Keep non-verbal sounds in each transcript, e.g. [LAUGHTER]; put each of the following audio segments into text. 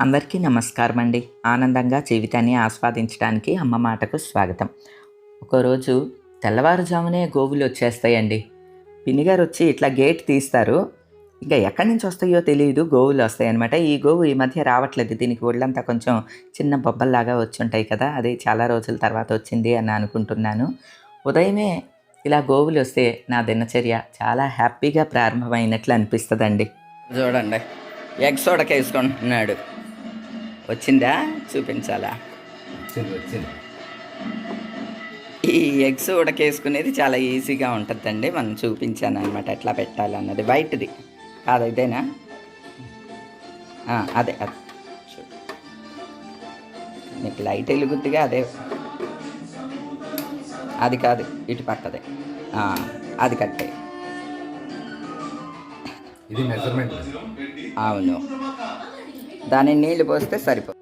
అందరికీ నమస్కారం అండి ఆనందంగా జీవితాన్ని ఆస్వాదించడానికి అమ్మ మాటకు స్వాగతం. ఒకరోజు తెల్లవారుజామునే గోవులు వచ్చేస్తాయండి. పిన్నిగారు వచ్చి ఇట్లా గేట్ తీస్తారు. ఇంకా ఎక్కడి నుంచి వస్తాయో తెలియదు గోవులు వస్తాయన్నమాట. ఈ గోవు ఈ మధ్య రావట్లేదు. దీనికి ఒళ్ళంతా కొంచెం చిన్న బొబ్బల్లాగా వచ్చి ఉంటాయి కదా. అది చాలా రోజుల తర్వాత వచ్చింది అని అనుకుంటున్నాను. ఉదయమే ఇలా గోవులు వస్తే నా దినచర్య చాలా హ్యాపీగా ప్రారంభమైనట్లు అనిపిస్తుందండి. చూడండి. ఎగ్స్ ఉడకేసుకుంటున్నాడు. వచ్చిందా? చూపించాలా? ఈ ఎగ్స్ ఉడకేసుకునేది చాలా ఈజీగా ఉంటుందండి. మనం చూపించాను అనమాట ఎట్లా పెట్టాలన్నది. వైట్ది కాదు ఇదేనా? అదే అదే. నీకు లైట్ వెలుగుద్దిగా అదే. అది కాదు ఇటు పక్కదే. అది కట్టే ఇది మెజర్మెంట్ అవును. దాని నీళ్ళు పోస్తే సరిపో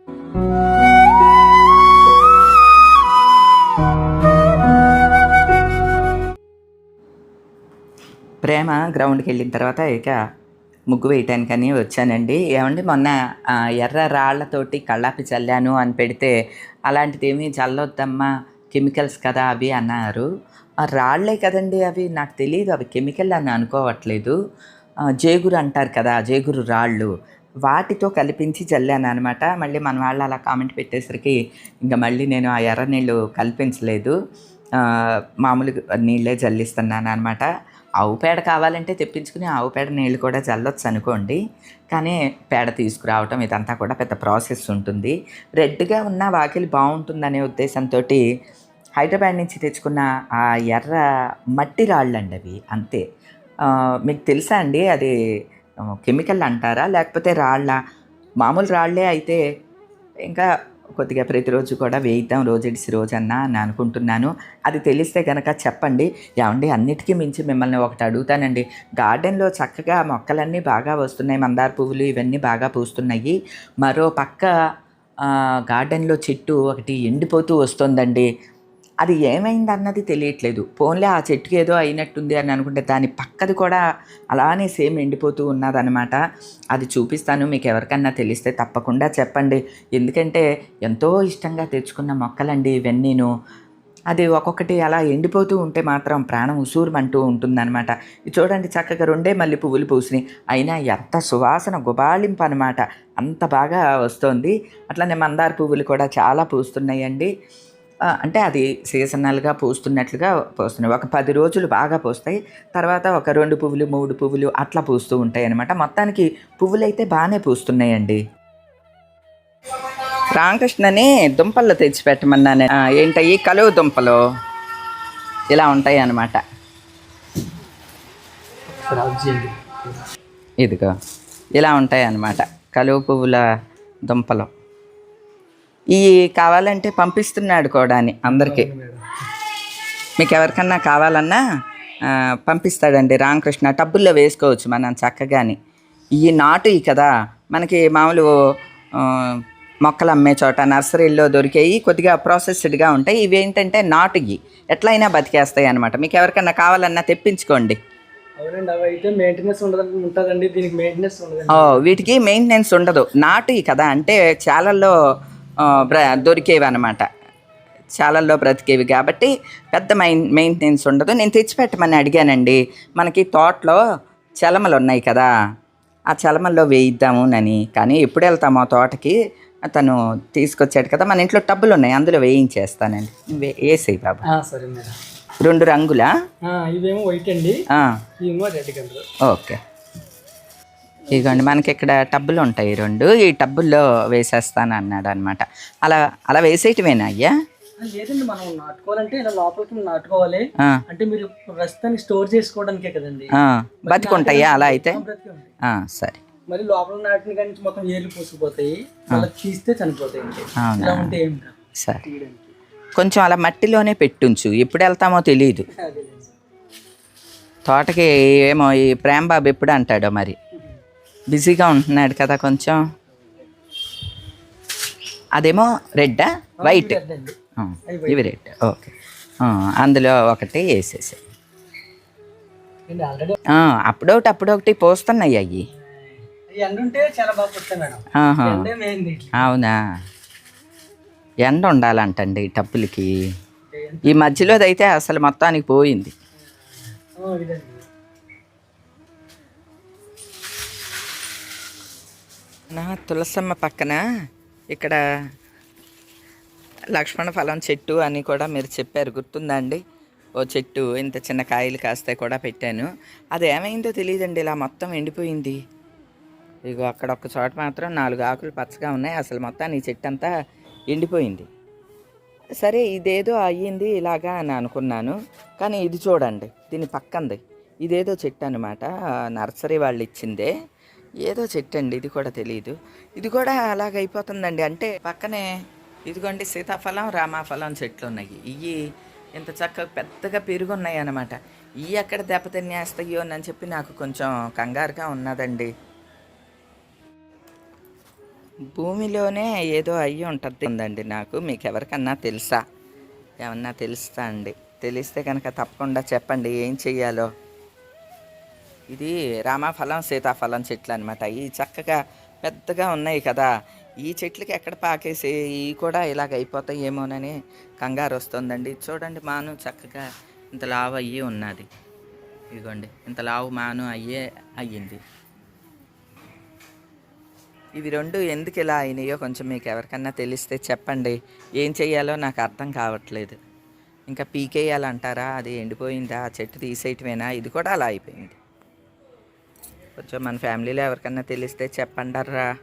ప్రేమ గ్రౌండ్కి వెళ్ళిన తర్వాత ఇక ముగ్గు వేయటానికని వచ్చానండి. ఏమండి మొన్న ఎర్ర రాళ్ళతోటి కళ్ళాపి చల్లాను అని పెడితే అలాంటిది ఏమీ చల్లొద్దమ్మా కెమికల్స్ కదా అవి అన్నారు. ఆ రాళ్ళే కదండి అవి నాకు తెలియదు అవి కెమికల్ అని అనుకోవట్లేదు. జేగురు అంటారు కదా జేగురు రాళ్ళు. వాటితో కలిపించి చల్లాను అనమాట మళ్ళీ మన వాళ్ళు అలా కామెంట్ పెట్టేసరికి ఇంకా మళ్ళీ నేను ఆ ఎర్ర నీళ్ళు కల్పించలేదు. మామూలుగా నీళ్ళే జల్లిస్తున్నాను అనమాట ఆవు పేడ కావాలంటే తెప్పించుకుని ఆవు పేడ నీళ్ళు కూడా చల్లొచ్చు అనుకోండి కానీ పేడ తీసుకురావటం ఇదంతా కూడా పెద్ద ప్రాసెస్ ఉంటుంది. రెడ్గా ఉన్న వాకిలి బాగుంటుందనే ఉద్దేశంతో హైదరాబాద్ నుంచి తెచ్చుకున్న ఆ ఎర్ర మట్టి రాళ్ళండి అవి అంతే మీకు తెలుసా అండి? అది కెమికల్ అంటారా? లేకపోతే రాళ్ళ? మామూలు రాళ్ళే అయితే ఇంకా కొద్దిగా ప్రతిరోజు కూడా వేయిద్దాం రోజుడిసి రోజన్నా అని అనుకుంటున్నాను. అది తెలిస్తే కనుక చెప్పండి. ఏమండి అన్నిటికీ మించి మిమ్మల్ని ఒకటి అడుగుతానండి. గార్డెన్లో చక్కగా మొక్కలన్నీ బాగా వస్తున్నాయి మందార పువ్వులు ఇవన్నీ బాగా పూస్తున్నాయి. మరో పక్క గార్డెన్లో చెట్టు ఒకటి ఎండిపోతూ వస్తుందండి. అది ఏమైంది అన్నది తెలియట్లేదు. పోన్లే ఆ చెట్టుకి ఏదో అయినట్టుంది అని అనుకుంటే దాని పక్కది కూడా అలానే సేమ్ ఎండిపోతూ ఉన్నదనమాట అది చూపిస్తాను మీకు ఎవరికన్నా తెలిస్తే తప్పకుండా చెప్పండి. ఎందుకంటే ఎంతో ఇష్టంగా తెచ్చుకున్న మొక్కలండి ఇవన్నీను. అది ఒక్కొక్కటి అలా ఎండిపోతూ ఉంటే మాత్రం ప్రాణం ఉసూరుమంటూ ఉంటుందన్నమాట. ఇది చూడండి చక్కగా రెండే మళ్ళీ పువ్వులు పూసినాయి. అయినా ఎంత సువాసన గుబాళింపు అనమాట అంత బాగా వస్తుంది. అట్లనే మందార పువ్వులు కూడా చాలా పూస్తున్నాయండి. అంటే అది సీజనల్గా పూస్తున్నట్లుగా పూస్తున్నాయి. ఒక పది రోజులు బాగా పూస్తాయి. తర్వాత ఒక రెండు పువ్వులు మూడు పువ్వులు అట్లా పూస్తూ ఉంటాయి అనమాట మొత్తానికి పువ్వులు అయితే బాగానే పూస్తున్నాయండి. రామకృష్ణని దుంపలు తెచ్చిపెట్టమన్నాను. ఏంటయ్యి కలువ దుంపలు? ఇలా ఉంటాయి అన్నమాట ఇదిగో ఇలా ఉంటాయి అన్నమాట కలువ పువ్వుల దుంపలు. ఈ కావాలంటే పంపిస్తున్నాడు కూడా అని అందరికీ. మీకు ఎవరికన్నా కావాలన్నా పంపిస్తాడండి రామకృష్ణ. టబ్బుల్లో వేసుకోవచ్చు మనం చక్కగాని. ఈ నాటు కదా మనకి మామూలు మొక్కలు అమ్మే చోట నర్సరీల్లో దొరికేవి కొద్దిగా ప్రాసెస్డ్గా ఉంటాయి. ఇవి ఏంటంటే నాటువి ఎట్లయినా బతికేస్తాయి అనమాట మీకు ఎవరికన్నా కావాలన్నా తెప్పించుకోండి. అవునండి అవి అయితే మెయింటెనెన్స్ ఉండదు ఉంటుందండి. దీనికి మెయింటెనెన్స్ ఉండదండి. ఓ, వీటికి మెయింటెనెన్స్ ఉండదు. నాటువి కదా అంటే చాలల్లో దొరికేవి అనమాట చాలల్లో బ్రతికేవి. కాబట్టి పెద్ద మెయిన్ మెయింటెనెన్స్ ఉండదు. నేను తెచ్చిపెట్టమని అడిగానండి. మనకి తోటలో చలమలు ఉన్నాయి కదా ఆ చలమల్లో వేయిద్దాము అని కానీ ఎప్పుడు వెళ్తాము ఆ తోటకి? తను తీసుకొచ్చాడు కదా మన ఇంట్లో టబ్బులు ఉన్నాయి అందులో వేయించేస్తానండి. వేసేయి బాబు. సరే మేడం. రెండు రంగులా? ఇవేమో వైట్ అండి. ఓకే. ఇదిగోండి మనకి ఇక్కడ టబ్బులు ఉంటాయి రెండు. ఈ టబ్బుల్లో వేసేస్తాను అన్నాడు అనమాట అలా అలా వేసేయటమేనా అయ్యా? లేదండి మనం నాటుకోవాలంటే ఇలా లోపలికి నాటుకోవాలి. అంటే మీరు ప్రస్తుతానికి స్టోర్ చేసుకోవడానికే కదండి. బతికుంటాయా అలా అయితే? సరే. మరి లోపల నాటిన కానీ మొత్తం ఏళ్ళు పూసుకుపోతాయి అలా తీస్తే చనిపోతాయి ఉంటే ఏం సరే. కొంచెం అలా మట్టిలోనే పెట్టుంచు. ఎప్పుడు వెళ్తామో తెలియదు. తోటకి ఏమో ఈ ప్రేమ్ బాబు ఎప్పుడు అంటాడో మరి? బిజీగా ఉంటున్నాడు కదా కొంచెం. అదేమో రెడ్డా? వైట్. ఇవి రెడ్. ఓకే. అందులో ఒకటి వేసేసాయి అప్పుడొకటి అప్పుడొకటి పోస్తున్నాయి అవి అవునా? ఎండ ఉండాలంటండి టప్పులకి ఈ మధ్యలోదైతే అసలు మొత్తానికి పోయింది ఓ, ఇదండి నా తులసమ్మ పక్కన ఇక్కడ లక్ష్మణ ఫలం చెట్టు అని కూడా మీరు చెప్పారు. గుర్తుందా అండి ఓ చెట్టు ఇంత చిన్న కాయలు కాస్తే కూడా పెట్టాను. అది ఏమైందో తెలియదండి ఇలా మొత్తం ఎండిపోయింది. ఇగో అక్కడ ఒక చోట మాత్రం నాలుగు ఆకులు పచ్చగా ఉన్నాయి. అసలు మొత్తం ఈ చెట్టు అంతా ఎండిపోయింది. సరే ఇదేదో అయ్యింది ఇలాగా అని అనుకున్నాను. కానీ ఇది చూడండి దీని పక్కంది. ఇదేదో చెట్టు అనమాట నర్సరీ వాళ్ళు ఇచ్చిందే. ఏదో చెట్టు అండి ఇది కూడా తెలియదు ఇది కూడా అలాగైపోతుందండి. అంటే పక్కనే ఇదిగోండి సీతాఫలం రామాఫలం చెట్లు ఉన్నాయి ఇవి ఇంత చక్కగా పెద్దగా పెరుగున్నాయి అన్నమాట ఇవి ఎక్కడ దెబ్బతిన్నేస్తాయో అని చెప్పి నాకు కొంచెం కంగారుగా ఉన్నదండి. భూమిలోనే ఏదో అయ్యి ఉంటుంది ఉందండి నాకు. మీకు ఎవరికన్నా తెలుసా? ఏమన్నా తెలుస్తా అండి తెలిస్తే కనుక తప్పకుండా చెప్పండి ఏం చెయ్యాలో. ఇది రామాఫలం సీతాఫలం చెట్లు అనమాట ఈ చక్కగా పెద్దగా ఉన్నాయి కదా. ఈ చెట్లకి ఎక్కడ పాకేసి ఇవి కూడా ఇలాగ అయిపోతాయేమోనని కంగారు వస్తుందండి. చూడండి మాను చక్కగా ఇంత లావు అయ్యి ఉన్నది. ఇదిగోండి ఇంత లావు మాను అయ్యే అయ్యింది. ఇవి రెండు ఎందుకు ఇలా అయినాయో కొంచెం మీకు ఎవరికన్నా తెలిస్తే చెప్పండి. ఏం చెయ్యాలో నాకు అర్థం కావట్లేదు. ఇంకా పీకేయాలంటారా? అది ఎండిపోయిందా? ఆ చెట్టు తీసేయటమేనా? ఇది కూడా అలా అయిపోయింది. కొంచెం మన ఫ్యామిలీలో ఎవరికన్నా తెలిస్తే చెప్పండర్రా.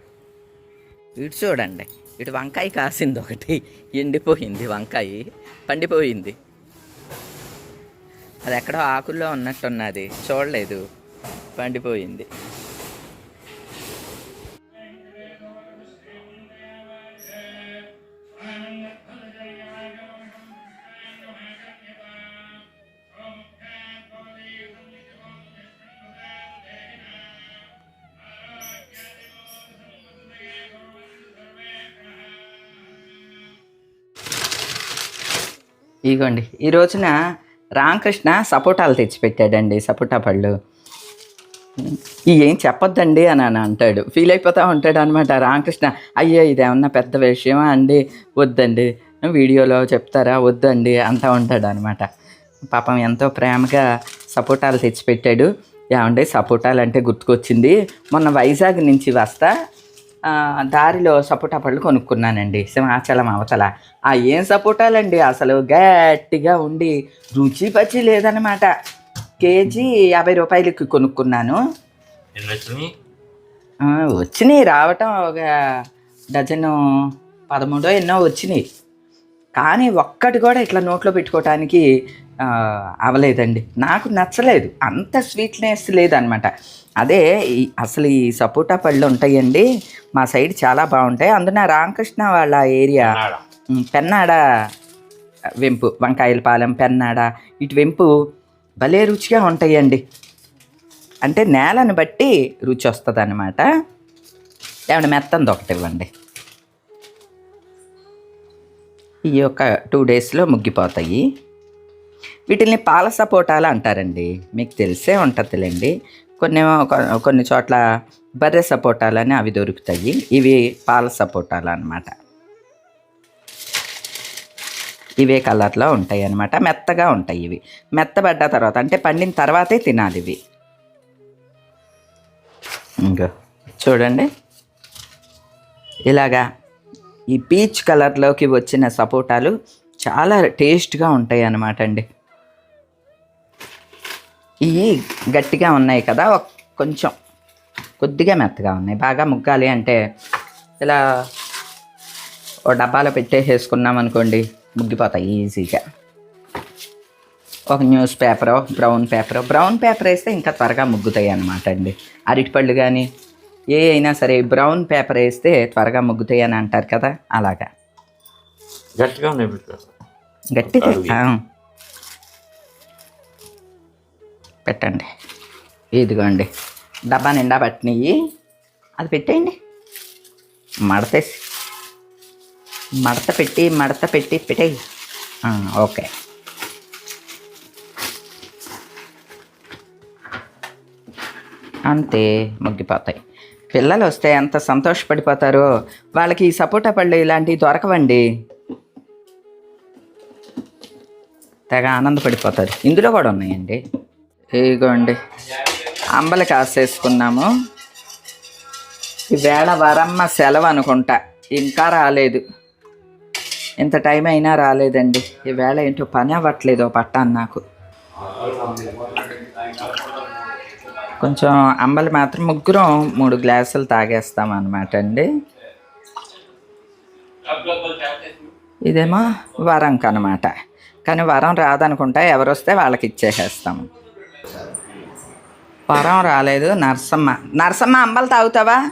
ఇటు చూడండి ఇటు వంకాయ కాసింది ఒకటి. ఎండిపోయింది వంకాయ పండిపోయింది. అది ఎక్కడో ఆకుల్లో ఉన్నట్టున్నది. చూడలేదు పండిపోయింది. ఇగోండి. ఈ రోజున రామకృష్ణ సపోటాలు తెచ్చిపెట్టాడండి సపోటా పళ్ళు. ఈ ఏం చెప్పొద్దండి అని అని అంటాడు. ఫీల్ అయిపోతూ ఉంటాడు అనమాట రామకృష్ణ. అయ్యో ఇదేమన్నా పెద్ద విషయమా అండి? వద్దండి. వీడియోలో చెప్తారా? వద్దండి అంటూ ఉంటాడు అనమాట పాపం ఎంతో ప్రేమగా సపోటాలు తెచ్చిపెట్టాడు. ఏమండి? సపోటాలు అంటే గుర్తుకొచ్చింది. మొన్న వైజాగ్ నుంచి వస్తా దారిలో సపోటా పళ్ళు కొనుక్కున్నానండి. సింహాచలం అవతల ఆ ఏం సపోటాలండి? అసలు గట్టిగా ఉండి రుచి పచ్చి లేదనమాట కేజీ యాభై రూపాయలకి కొనుక్కున్నాను. వచ్చినాయి? రావటం ఒక డజను పదమూడో ఎన్నో వచ్చినాయి. కానీ ఒక్కటి కూడా ఇట్లా నోట్లో పెట్టుకోవటానికి అవలేదండి. నాకు నచ్చలేదు. అంత స్వీట్నెస్ లేదనమాట అదే ఈ అసలు ఈ సపోటా పళ్ళు ఉంటాయండి మా సైడ్ చాలా బాగుంటాయి. అందున రామకృష్ణ వాళ్ళ ఏరియా పెన్నాడ. వెంపు వంకాయలపాలెం పెన్నాడ ఇటు వెంపు భలే రుచిగా ఉంటాయండి. అంటే నేలను బట్టి రుచి వస్తుంది అనమాట ఏమంటే మెత్తంది ఒకటి ఇవ్వండి. ఈ ఒక టూ డేస్లో ముగ్గిపోతాయి. వీటిని పాల సపోటాలు అంటారండి. మీకు తెలిసే ఉంటుందిలేండి. కొన్నేమో కొన్ని చోట్ల బర్రె సపోటాలని అవి దొరుకుతాయి. ఇవి పాల సపోటాలు అన్నమాట ఇవే కలర్లో ఉంటాయి అన్నమాట మెత్తగా ఉంటాయి ఇవి. మెత్తబడ్డ తర్వాత అంటే పండిన తర్వాతే తినాలి ఇవి. ఇంకో చూడండి. ఇలాగా ఈ పీచ్ కలర్లోకి వచ్చిన సపోటాలు చాలా టేస్ట్గా ఉంటాయి అన్నమాట అండి. ఇవి గట్టిగా ఉన్నాయి కదా కొంచెం కొద్దిగా మెత్తగా ఉన్నాయి. బాగా ముగ్గాలి అంటే ఇలా ఓ డబ్బాలో పెట్టేసేసుకున్నాం అనుకోండి ముగ్గిపోతాయి ఈజీగా. ఒక న్యూస్ పేపరో బ్రౌన్ పేపరో బ్రౌన్ పేపర్ వేస్తే ఇంకా త్వరగా ముగ్గుతాయి అన్నమాట అండి. అరటిపళ్ళు కానీ ఏ అయినా సరే బ్రౌన్ పేపర్ వేస్తే త్వరగా ముగ్గుతాయి అని అంటారు కదా అలాగా. గట్టిగా గట్టిగా? పెట్టండి. ఇదిగోండి. డబ్బా నిండా పట్టినవి అది పెట్టేయండి. మడతేసి మడత పెట్టి మడత పెట్టి పెట్టేయి. ఓకే. అంతే ముగ్గిపోతాయి. పిల్లలు వస్తే ఎంత సంతోషపడిపోతారో. వాళ్ళకి ఈ సపోటా పళ్ళు ఇలాంటివి దొరకవండి. తెగ ఆనందపడిపోతారు. ఇందులో కూడా ఉన్నాయండి. ఇదిగోండి అంబలి కాసేసుకున్నాము ఈవేళ వరమ్మ సెలవు అనుకుంటా. ఇంకా రాలేదు. ఇంత టైం అయినా రాలేదండి. ఈవేళ ఏంటో పని అవ్వట్లేదు పట్టాను నాకు. కొంచెం అంబలి మాత్రం ముగ్గురం మూడు గ్లాసులు తాగేస్తాం అనమాట అండి. ఇదేమో వరంకి అనమాట కానీ వరం రాదనుకుంటా. ఎవరు వస్తే వాళ్ళకి ఇచ్చేసేస్తాము. వరం రాలేదు. నరసమ్మ. నరసమ్మ అంబలు తాగుతావా?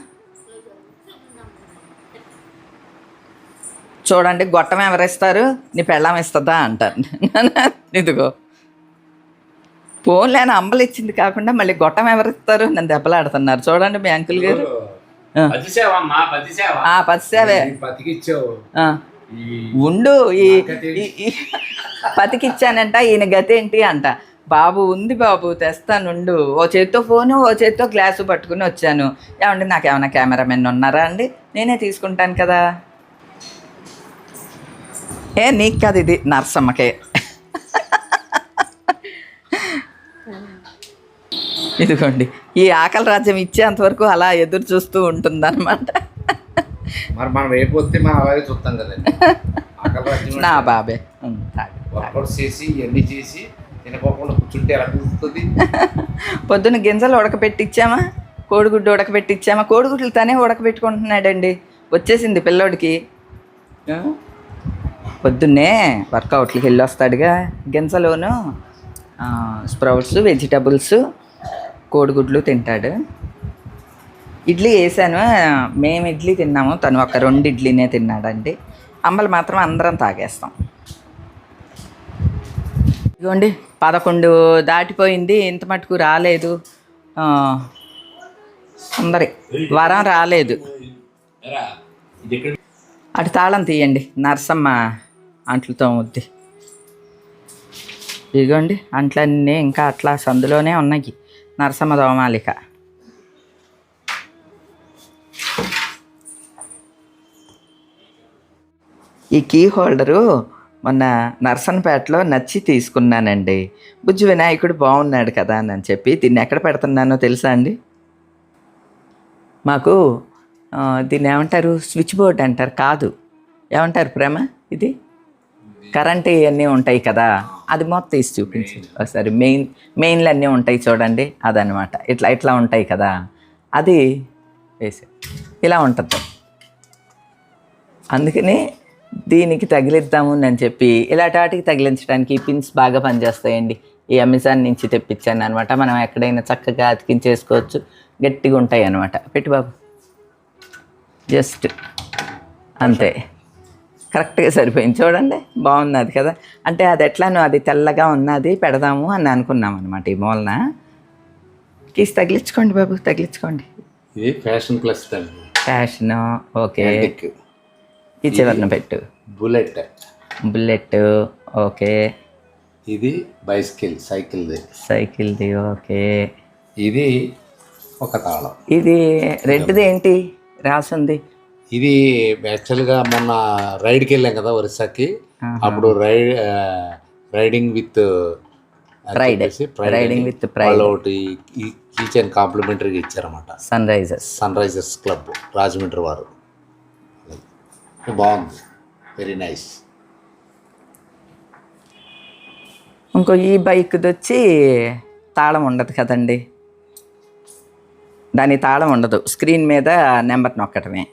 చూడండి గొట్టం ఎవరిస్తారు? నీ పెళ్ళాం ఇస్తుందా అంటారు. [LAUGHS] ఇదిగో. పోన్లేని అంబలు ఇచ్చింది కాకుండా మళ్ళీ గొట్టం ఎవరిస్తారు? నన్ను దెబ్బలాడుతున్నారు. చూడండి మీ అంకుల్ గారు. పదిసేవ ఉండు ఈ పతికిచ్చానంట [LAUGHS] ఈయన గతి ఏంటి అంట. బాబు ఉంది బాబు తెస్తానుండు. ఓ చేత్తో ఫోను ఓ చేత్తో గ్లాసు పట్టుకుని వచ్చాను. ఏమండి నాకు ఏమైనా కెమెరామెన్ ఉన్నారా అండి? నేనే తీసుకుంటాను కదా. ఏ నీకు కాదు ఇది నర్సమ్మకే. ఇదిగోండి ఈ ఆకలి రాజ్యం ఇచ్చేంత వరకు అలా ఎదురు చూస్తూ ఉంటుందన్నమాట. మరి మనం రేపు వస్తే మనం అలాగే చూస్తాం కదండి. [LAUGHS] నా బాబే. చేసి ఇవన్నీ చేసి తినకోకుండా కూర్చుంటే ఎలా కుదురుతుంది? [LAUGHS] పొద్దున్న గింజలు ఉడకబెట్టిచ్చామా? కోడిగుడ్డు ఉడకబెట్టిచ్చామా? కోడిగుడ్లు తనే ఉడకబెట్టుకుంటున్నాడండి. వచ్చేసింది పిల్లోడికి? పొద్దున్నే వర్కౌట్లకి వెళ్ళి వస్తాడుగా గింజలోను స్ప్రౌట్స్ వెజిటబుల్స్ కోడిగుడ్లు తింటాడు. ఇడ్లీ వేసాను. మేము ఇడ్లీ తిన్నాము. తను ఒక రెండు ఇడ్లీనే తిన్నాడండి. అమ్మలు మాత్రం అందరం తాగేస్తాం. ఇదిగోండి పదకొండు దాటిపోయింది ఇంత మటుకు రాలేదు. అందరి వరం రాలేదు. అటు తాళం తీయండి నరసమ్మ అంట్లతో వద్ది ఇదిగోండి అంట్లన్నీ ఇంకా అట్లా సందులోనే ఉన్నాయి నరసమ్మ దోమాలిక. ఈ కీ హోల్డరు మొన్న నర్సన్పేటలో నచ్చి తీసుకున్నానండి. బుజ్జి వినాయకుడు బాగున్నాడు కదా అని చెప్పి దీన్ని ఎక్కడ పెడుతున్నానో తెలుసా అండి? మాకు దీన్ని ఏమంటారు? స్విచ్ బోర్డ్ అంటారు. కాదు. ఏమంటారు ప్రేమ ఇది? కరెంట్ ఇవన్నీ ఉంటాయి కదా. అది మొత్తం తీసి చూపించు. ఒకసారి మెయిన్ మెయిన్లు అన్నీ ఉంటాయి చూడండి. అదనమాట ఇట్లా ఇట్లా ఉంటాయి కదా. అది వేసే ఇలా ఉంటుంది. అందుకని దీనికి తగిలిద్దాము అని చెప్పి ఇలాంటి వాటికి తగిలించడానికి పిన్స్ బాగా పనిచేస్తాయండి. ఈ అమెజాన్ నుంచి తెప్పించాను అనమాట మనం ఎక్కడైనా చక్కగా అతికించేసుకోవచ్చు. గట్టిగా ఉంటాయి అనమాట పెట్టి బాబు. జస్ట్ అంతే. కరెక్ట్గా సరిపోయింది. చూడండి. బాగున్నది కదా. అంటే అది ఎట్లానో అది తెల్లగా ఉన్నది పెడదాము అని అనుకున్నాం అనమాట ఈ మూలన కీస్ తగిలించుకోండి బాబు తగిలించుకోండి. ఇది ఫ్యాషన్ ప్లస్ ఫ్యాషన్ ఓకే. ఈ చివరిన పెట్టు. బుల్లెట్. Bullet okay. ఇది బైసికిల్ సైకిల్ది. సైకిల్ది ఓకే. ఇది ఒక తాళం. ఇది రెడ్ది ఏంటి? రాసుంది. ఇది యాక్చువల్గా మొన్న రైడ్కి వెళ్ళాం కదా ఒరిస్సాకి. అప్పుడు ride riding with with pride. వాళ్ళు ఒకటి ఈ కిచెన్ కాంప్లిమెంటరీగా ఇచ్చారన్నమాట. Sun Risers Sun Risers Club Rajahmundry వారు. బాగుంది. వెరీ నైస్ ఇంకో ఈ బైక్ది వచ్చి తాళం ఉండదు కదండి. దాని తాళం ఉండదు. స్క్రీన్ మీద నెంబర్ నొక్కటమే.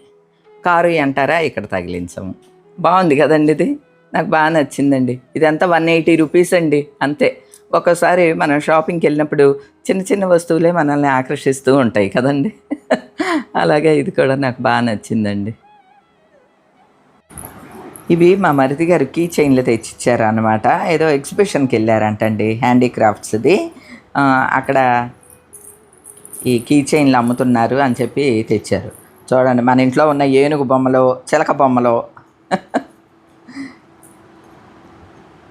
కారు అంటారా? ఇక్కడ తగిలించము. బాగుంది కదండి ఇది. నాకు బాగా నచ్చిందండి. ఇదంతా వన్ ఎయిటీ రూపీస్ అండి. అంతే. ఒక్కోసారి మనం షాపింగ్కి వెళ్ళినప్పుడు చిన్న చిన్న వస్తువులే మనల్ని ఆకర్షిస్తూ ఉంటాయి కదండి. [LAUGHS] అలాగే ఇది కూడా నాకు బాగా నచ్చిందండి. ఇవి మా మరిది గారు కీ చైన్లు తెచ్చిచ్చారు అనమాట ఏదో ఎగ్జిబిషన్కి వెళ్ళారంటండి హ్యాండీక్రాఫ్ట్స్ది. అక్కడ ఈ కీ చైన్లు అమ్ముతున్నారు అని చెప్పి తెచ్చారు. చూడండి మన ఇంట్లో ఉన్న ఏనుగు బొమ్మలో చిలక బొమ్మలో [LAUGHS]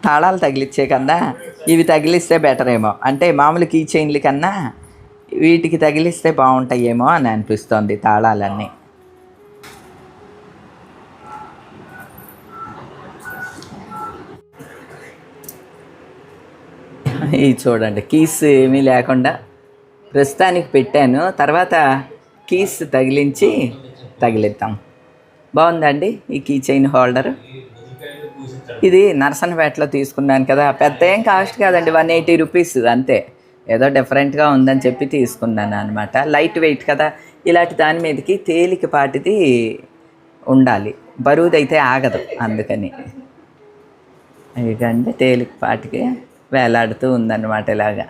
తాళాలు తగిలిచ్చే కన్నా ఇవి తగిలిస్తే బెటర్ ఏమో అంటే మామూలు కీ చైన్ల కన్నా వీటికి తగిలిస్తే బాగుంటాయేమో అని అనిపిస్తోంది తాళాలన్నీ. ఇది చూడండి కీస్ ఏమీ లేకుండా ప్రస్తుతానికి పెట్టాను. తర్వాత కీస్ తగిలించి తగిలిద్దాం. బాగుందండి ఈ కీ చైన్ హోల్డర్ ఇది నర్సన్పేటలో తీసుకున్నాను కదా పెద్ద ఏం కాస్ట్ కాదండి వన్ ఎయిటీ రూపీస్ అంతే. ఏదో డిఫరెంట్గా ఉందని చెప్పి తీసుకున్నాను అనమాట లైట్ వెయిట్ కదా ఇలాంటి దాని మీదకి తేలికపాటిది ఉండాలి. బరువుదైతే ఆగదు అందుకని. ఇదండి తేలికపాటికి వేలాడుతూ ఉందన్నమాట ఇలాగా.